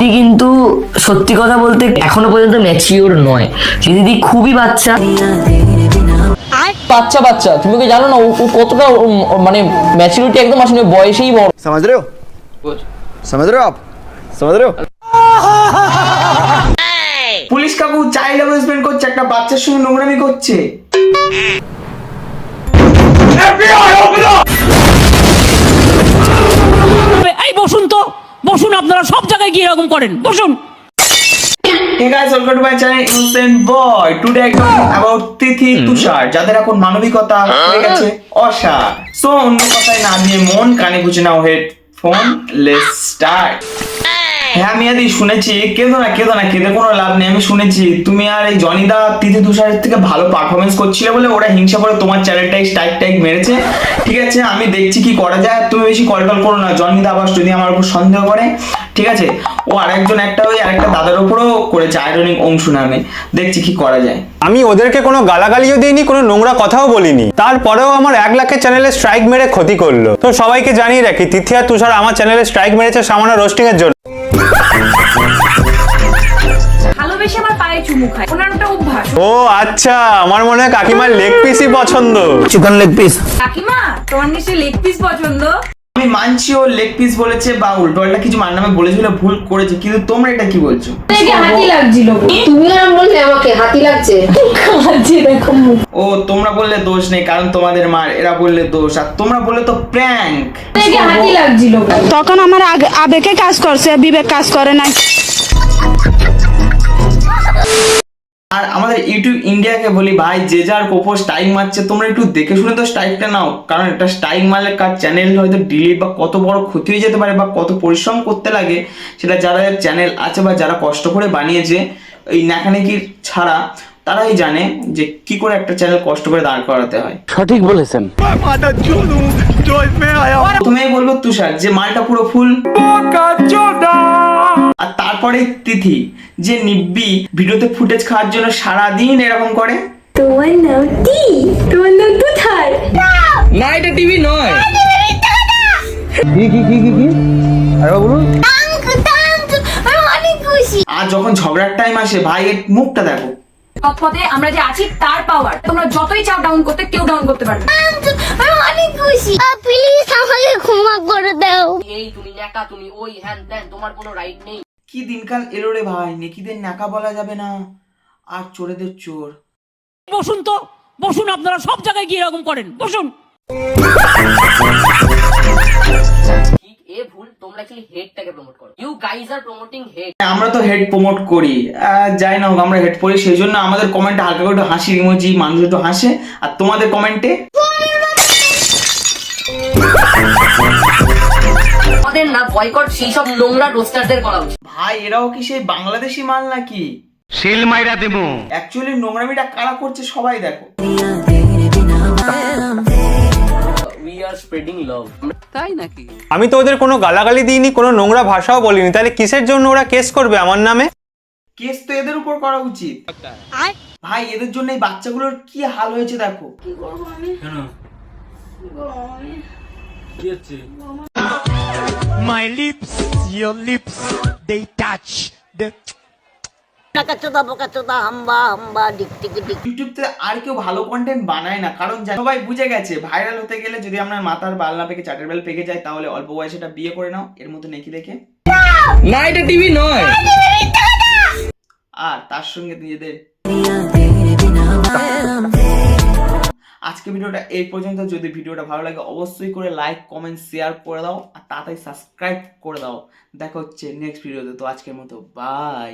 দিদি কিন্তু সত্যি কথা বলতে এখনও পর্যন্ত ম্যাচিওর নয়। দিদি খুবই বাচ্চা। বাচ্চা বাচ্চা। তুমি কি জানো না ও কতটা মানে ম্যাচুরিটি একদম আসলে বয়সেই বড়। সমাজ রে সমাজ রে আপ। সমাজ রে পুলিশ কাকু চাইল্ড অ্যাবিউজমেন্ট করছে একটা বাচ্চার সঙ্গে নোংরামি করছে। বসুন তো বসুন আপনারা সব জায়গায় গিয়ে এরকম করেন। বসুন। Hey guys, welcome to my channel Innocent Boy. Today I about তিথি তুষার যাদের এখন মানবিকতা হয়ে গেছে অসার। সো অন্য কথায় না দিয়ে মন কানে গুছে নাও হেডফোন লেটস স্টার্ট হ্যাঁ মিয়াদি শুনেছি। কেঁদো না কেঁদো না কেঁদে কোনো লাভ নেই আমি শুনেছি। তুমি আর এই জনিদা তিথি তুষারের থেকে ভালো পারফরমেন্স করছিলে বলে ওরা হিংসা করে তোমার চ্যানেলটাই স্ট্রাইক টাইক মেরেছে। ঠিক আছে আমি দেখছি কি করা যায় তুমি বেশি কল টল করো না। জনিদা আবার যদি আমার উপর সন্দেহ করে ঠিক আছে? ও আরেকজন একটা ওই আরেকটা দাদার উপরও করেছে আয়রনিক অংশু নামে। দেখছি কি করা যায়। আমি ওদেরকে কোনো গালাগালিও দিইনি কোনো নোংরা কথাও বলিনি। তারপরেও আমার এক লাখের চ্যানেলে স্ট্রাইক মেরে ক্ষতি করল। তো সবাইকে জানিয়ে রাখি তিথি আর তুষার আমার চ্যানেলে স্ট্রাইক মেরেছে সামান্য রোস্টিং এর জন্য। ভালোবেসে আমার পায়ে চুমু খায়। ওনার ওটা অভ্যাস। ও আচ্ছা আমার মনে হয় কাকিমার লেগ পিসই পছন্দ। চিকেন লেগ পিস কাকিমা তোমার নিশ্চয়ই লেগ পিস পছন্দ? আমি মানছি ও লেগ পিস বলেছে বা উল্টোপাল্টা কিছু মার নামে বলেছিল ভুল করেছে কিন্তু তোমরা এটা কি বলছো? হাতি লাগছিল? তুমি আর বললে আমাকে হাতি লাগছে। ও তোমরা বললে দোষ নেই কারণ তোমাদের মার এরা বললে দোষ আর তোমরা বললে তো প্র্যাঙ্ক হাতি লাগছিল? তখন আমার আবেগে কাজ করছে বিবেক কাজ করে নাই। আর আমাদের ইউটিউব ইন্ডিয়াকে বলি ভাই যে যার কোপো স্ট্রাইক মারছে তোমরা একটু দেখে শুনে তো স্ট্রাইকটা নাও। কারণ একটা স্ট্রাইক মারলে কার চ্যানেল হয়তো ডিলিট বা কত বড় ক্ষতি হয়ে যেতে পারে বা কত পরিশ্রম করতে লাগে সেটা যারা চ্যানেল আছে বা যারা কষ্ট করে বানিয়েছে এই নাকানাকির ছাড়া তারাই জানে যে কি করে একটা চ্যানেল কষ্ট করে দাঁড় করাতে হয়। সঠিক বলেছেন। প্রথমেই বলব তুষার যে মালটা পুরো ফুল তারপরে তিথি যে নিব্বি ভিডিওতে ফুটেজ খাওয়ার জন্য সারাদিন এরকম করে। তোমার নাম কি? তোমার নাম কোথায়? না এটা টিভি নয়। আর যখন ঝগড়ার টাইম আসে ভাই এর মুখটা দেখো। পথে আমরা যে আছি তার পাওয়ার তোমরা যতই চাও ডাউন করতে কেউ ডাউন করতে পারবে না। আমি অনেক খুশি। প্লিজ আমাকে ক্ষমা করে দাও। এই তুমি একা তুমি ওই হ্যান ত্যান তোমার কোনো রাইট নেই। কি দিনকাল এলো রে ভাই? নেকিদের নাকা বলা যাবে না। আর চোরেদের চোর। বসুন তো বসুন আপনারা সব জায়গায় গিয়ে এরকম করেন। বসুন। ঠিক এ ভুল তোমরা অ্যাকচুয়ালি হেডটাকে প্রমোট করো। You guys are promoting head আমরা তো হেড প্রমোট করি। আহ, যাই না হোক আমরা হেড পড়ি সেই জন্য আমাদের কমেন্টে হালকা করে একটু হাসির ইমোজি মানুষ একটু হাসে। আর তোমাদের কমেন্টে আমাদের না বয়কট সেই সব নোংরা রোস্টারদের করা উচিত। ভাই এরাও কি সেই বাংলাদেশি মাল নাকি? শিল মাইরা দেবো অ্যাকচুয়ালি নোংরামিটা কারা করছে সবাই দেখো। উই আর স্প্রেডিং লাভ তাই নাকি? আমি তো ওদের কোনো গালাগালি দিইনি কোনো নোংরা ভাষাও বলিনি। তাহলে কিসের জন্য ওরা কেস করবে আমার নামে? কেস তো এদের উপর করা উচিত। ভাই এদের জন্য এই বাচ্চাগুলোর কি হাল হয়েছে দেখো। My lips your lips they touch they ইউটিউবতে আর কেউ ভালো কন্টেন্ট বানায় না। কারণ সবাই বুঝে গেছে ভাইরাল হতে গেলে যদি আপনার মাথার বাল না পেকে চাটের বেল পেকে যায় তাহলে অল্প বয়সে এটা বিয়ে করে নাও। এর মতো নেকি দেখে। না এটা টিভি নয়। আর তার সঙ্গে নিজেদের আজকে ভিডিওটা এই পর্যন্ত। যদি ভিডিওটা ভালো লাগে, অবশ্যই করে লাইক কমেন্ট শেয়ার করে দাও, আর তাড়াতাড়ি সাবস্ক্রাইব করে দাও। দেখা হচ্ছে নেক্সট ভিডিওতে তো। আজকের মতো বাই